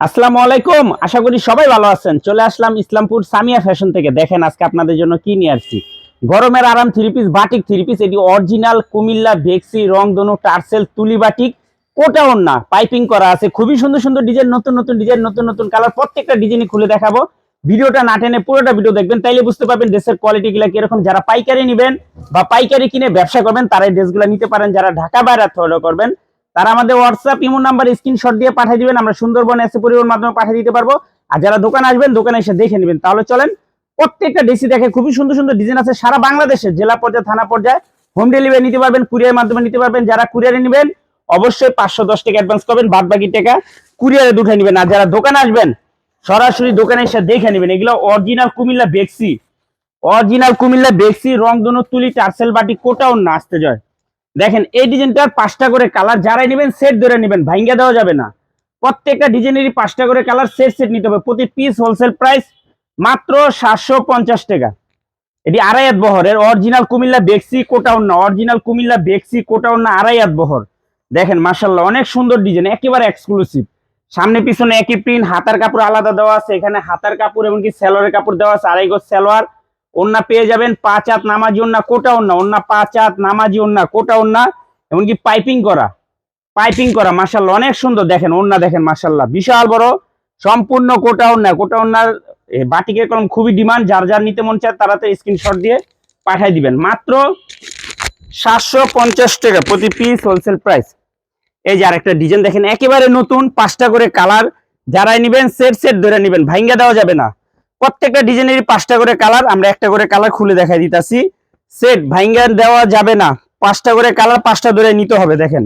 আসসালামু আলাইকুম। আশা করি সবাই ভালো আছেন। চলে আসলাম ইসলামপুর সামিয়া ফ্যাশন থেকে। দেখেন, আজকে আপনাদের জন্য কি নিয়ে আসছি? গরমের আরাম three piece batik three piece এটি অরিজিনাল কুমিল্লা ভেক্সি, রংধনু, টার্সেল, তুলি বাটিক কোটা না পাইপিং করা আছে। খুবই সুন্দর সুন্দর ডিজাইন নতুন নতুন ডিজাইন নতুন নতুন কালার প্রত্যেকটা ডিজাইনই খুলে দেখাবো। ভিডিওটা না টেনে পুরোটা ভিডিও দেখবেন, তাইলে বুঝতে পারবেন ড্রেসের কোয়ালিটি গুলা কীরকম। যারা পাইকারি নেবেন বা পাইকারি কিনে ব্যবসা করবেন তারা ড্রেসগুলো নিতে পারেন। যারা ঢাকা বাইরে অর্ডার করবেন তারা আমাদের হোয়াটসঅ্যাপ ইমো নাম্বার স্ক্রিনশট দিয়ে পাঠিয়ে দিবেন, আমরা সুন্দরবন এসে পরিবহন মাধ্যমে পাঠিয়ে দিতে পারব। আর যারা দোকানে আসবেন, দোকানে এসে দেখে নেবেন। তাহলে চলেন, প্রত্যেকটা ডিসি দেখে খুবই সুন্দর সুন্দর ডিজাইন আছে সারা বাংলাদেশে। জেলা পর্যায়ে, থানা পর্যায়ে হোম ডেলিভারি নিতে পারবেন কুরিয়ার মাধ্যমে নিতে পারবেন। যারা কুরিয়ারে নেবেন, অবশ্যই পাঁচশো দশ টাকা অ্যাডভান্স করবেন বাদ বাকি টাকা কুরিয়ারে দুঠে নেবেন। আর যারা দোকানে আসবেন, সরাসরি দোকানে এসে দেখে নেবেন। এগুলো অরিজিনাল কুমিল্লা বেক্সি। অরিজিনাল কুমিল্লা বেক্সি রং দুনো তুলি, টার্সেল বাটি, কোটাও না, আসতে যায়। দেখেন, এই ডিজাইনটার পাঁচটা করে কালার যারাই নেবেন সেট ধরে নেবেন, ভাঙ্গা দেওয়া যাবে না। প্রত্যেকটা ডিজাইনেরই পাঁচটা করে কালার সেট সেট নিতে হবে। প্রতি পিস হোলসেল প্রাইস মাত্র সাতশো পঞ্চাশ টাকা। এটি আড়াই হাত বহরের অরিজিনাল কুমিল্লা বেক্সি কোটাউন না অরিজিনাল কুমিল্লা বেক্সি কোটাউন না আড়াই হাত বহর। দেখেন মার্শাল্লাহ অনেক সুন্দর ডিজাইন, একেবারে এক্সক্লুসিভ সামনে পিছনে একই প্রিন্ট হাতার কাপড় আলাদা দেওয়া আছে, এখানে হাতার কাপড় এমনকি সেলোয়ারের কাপড় দেওয়া আছে, আড়াই গজ সেলোয়ার ওন্না পেয়ে যাবেন, পাঁচ হাত নামাজি ওন্না কোটা ওন্না ওন্না পাঁচ হাত নামাজি ওন্না কোটা ওন্না এমনকি পাইপিং করা পাইপিং করা মার্শাল্লাহ অনেক সুন্দর দেখেন ওন্না দেখেন মার্শাল্লাহ বিশাল বড়, সম্পূর্ণ কোটা ওন্না কোটা ওন্নার বাটিকের কলম খুবই ডিমান্ড, যার যার নিতে মন চায় তারা তো স্ক্রিনশট দিয়ে পাঠিয়ে দিবেন। মাত্র সাতশো পঞ্চাশ টাকা প্রতি পিস হোলসেল প্রাইস। এই যে আরেকটা ডিজাইন দেখেন, একেবারে নতুন, পাঁচটা করে কালার, যারাই নিবেন, সেট সেট ধরে নিবেন ভাঙ্গা দেওয়া যাবে না। প্রত্যেকটা ডিজাইনের পাঁচটা করে কালার, আমরা একটা করে কালার খুলে দেখাই দিতাছি। সেট ভাঙ্গা দেওয়া যাবে না। পাঁচটা করে কালার, পাঁচটা ধরে নিতে হবে, দেখেন।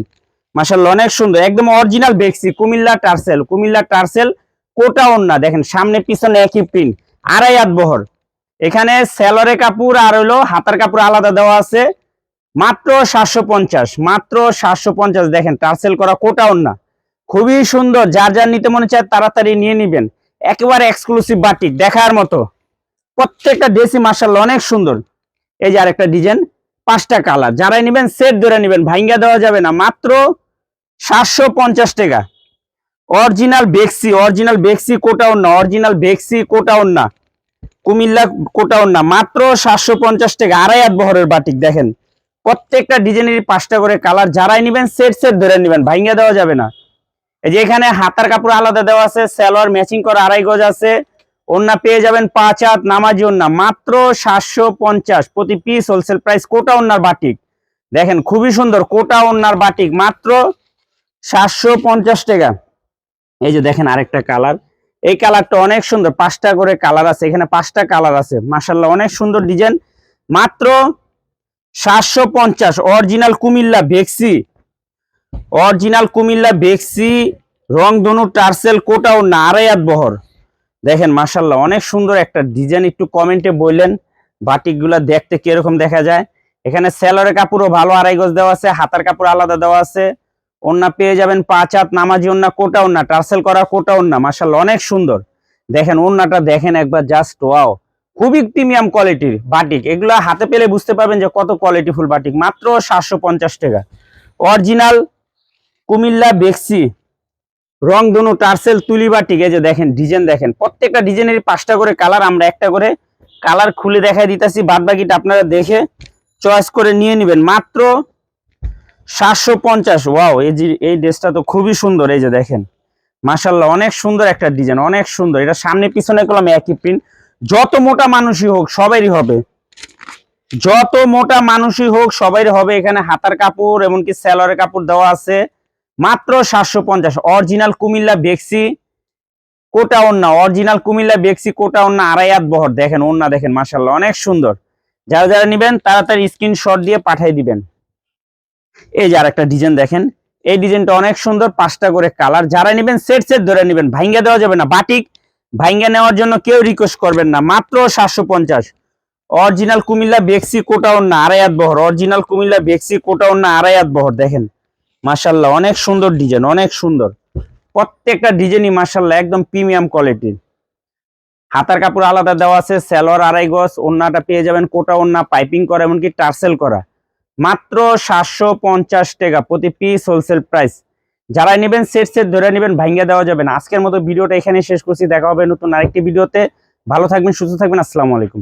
মাসাল্লাহ অনেক সুন্দর। একদম অরিজিনাল বেক্সি, কুমিল্লা টার্সেল কুমিল্লা টার্সেল কোটা ওন্না দেখেন, সামনে, পিছনে একই প্রিন্ট আড়াই হাত বহর। এখানে সেলরে কাপড় আর হলো হাতার কাপড় আলাদা দেওয়া আছে। মাত্র সাতশো পঞ্চাশ, মাত্র সাতশো পঞ্চাশ, দেখেন, টার্সেল করা কোটা ওন্না খুবই সুন্দর, যার যার নিতে মনে চায় তাড়াতাড়ি নিয়ে নিবেন। একেবারে এক্সক্লুসিভ বাটিক দেখার মতো। প্রত্যেকটা ড্রেসই মার্শাল অনেক সুন্দর। এই যে আরেকটা ডিজাইন পাঁচটা কালার যারাই নেবেন সেট ধরে নেবেন ভাঙ্গা দেওয়া যাবে না। মাত্র সাতশো পঞ্চাশ টাকা। অরিজিনাল বেক্সি অরিজিনাল বেক্সি কোটাউন না অরিজিনাল বেক্সি কোটাউন না, কুমিল্লা কোটাউন না। মাত্র সাতশো পঞ্চাশ টাকা, আড়াই হাত বহরের বাটিক দেখেন। প্রত্যেকটা ডিজাইনের পাঁচটা করে কালার যারাই নেবেন সেট সেট ধরে নেবেন ভাঙ্গা দেওয়া যাবে না। এই যে এখানে হাতার কাপড় আলাদা দেওয়া আছে, সালোয়ার ম্যাচিং করা আড়াই গজ আছে। ওন্না পেয়ে যাবেন পাঁচ হাত নামাজি ওন্না মাত্র সাতশো পঞ্চাশ প্রতি পিস হোলসেল প্রাইস কোটা ওন্নার বাটিক দেখেন, খুবই সুন্দর কোটা ওন্নার বাটিক মাত্র সাতশো পঞ্চাশ টাকা। এই যে দেখেন আরেকটা কালার এই কালারটা অনেক সুন্দর, পাঁচটা করে কালার আছে, এখানে পাঁচটা কালার আছে। মাসাল্লাহ অনেক সুন্দর ডিজাইন মাত্র সাতশো পঞ্চাশ অরিজিনাল কুমিল্লা ভেক্সি। অরিজিনাল কুমিল্লা বেক্সি, রংধনু, টার্সেল, কোটাও না আড়াই হাত বহর। দেখেন মাসাল্লাহ অনেক সুন্দর একটা ডিজাইন। একটু কমেন্টে বললেন, বাটিকগুলা দেখতে কীরকম দেখা যায়। এখানে সেলরের কাপড়ও ভালো, আড়াই গজ দেওয়া আছে, হাতার কাপড় আলাদা দেওয়া আছে। ওন্না পেয়ে যাবেন পাঁচ হাত, নামাজি ওন্না কোটা ওন্না টার্সেল করা কোটা ওন্না মাসাল্লাহ অনেক সুন্দর। দেখেন ওন্নাটা দেখেন একবার জাস্ট ওয়াও খুবই প্রিমিয়াম কোয়ালিটির বাটিক। এগুলো হাতে পেলে বুঝতে পারবেন যে কত কোয়ালিটিফুল বাটিক। মাত্র সাতশো পঞ্চাশ টাকা। অরিজিনাল কুমিল্লা, বেক্সি রং দনু টার্সেল তুলি বাটিক এই যে দেখেন, ডিজাইন দেখেন, প্রত্যেকটা ডিজাইনের পাঁচটা করে কালার, আমরা একটা করে কালার খুলে দেখাই দিতেছি বাদ বাকিটা আপনারা দেখে চয়েস করে নিয়ে নেবেন। মাত্র সাতশো পঞ্চাশ, ওয়াও, এই যে, এই ড্রেসটা তো খুবই সুন্দর, এই যে দেখেন। মাসাল্লাহ অনেক সুন্দর একটা ডিজাইন, অনেক সুন্দর। এটা সামনে পিছনে করলাম একই প্রিন্ট যত মোটা মানুষই হোক সবারই হবে। যত মোটা মানুষই হোক সবাই হবে। এখানে হাতার কাপড়, এমনকি স্যালোয়ারের কাপড় দেওয়া আছে। মাত্র সাতশো পঞ্চাশ। অরিজিনাল কুমিল্লা বেক্সি কোটা ওন্না অরিজিনাল কুমিল্লা বেক্সি কোটা ওন্না আড়াই হাত বহর। দেখেন ওন্না দেখেন মাসাল্লাহ অনেক সুন্দর। যারা যারা নিবেন, তাড়াতাড়ি স্ক্রিনশট দিয়ে পাঠিয়ে দিবেন। এই যে আরেকটা ডিজাইন দেখেন, এই ডিজাইনটা অনেক সুন্দর, পাঁচটা করে কালার যারা নিবেন সেট সেট ধরে নিবেন, ভাঙ্গা দেওয়া যাবে না বাটিক ভাঙ্গা নেওয়ার জন্য কেউ রিকোয়েস্ট করবেন না, মাত্র সাতশো পঞ্চাশ। অরিজিনাল কুমিল্লা বেক্সি কোটাউন না আড়াই হাত বহর, অরিজিনাল কুমিল্লা বেক্সি কোটা না আড়াই হাত বহর, দেখেন। মাশাল্লাহ অনেক সুন্দর ডিজাইন অনেক সুন্দর। প্রত্যেকটা ডিজাইনই মাশাল্লাহ একদম প্রিমিয়াম কোয়ালিটির হাতার কাপড় আলাদা দেওয়া আছে স্যালোয়ার আড়াই গজ ওন্নাটা পেয়ে যাবেন কোটা ওন্না পাইপিং করা এমনকি টার্সেল করা। মাত্র সাতশো পঞ্চাশ টাকা প্রতি পিস হোলসেল প্রাইস যারা নেবেন সেট সেট ধরে নেবেন ভাঙ্গা দেওয়া যাবে না। আজকের মতো ভিডিওটা এখানে শেষ করছি। দেখা হবে নতুন আরেকটি ভিডিওতে। ভালো থাকবেন, সুস্থ থাকবেন। আসসালামু আলাইকুম।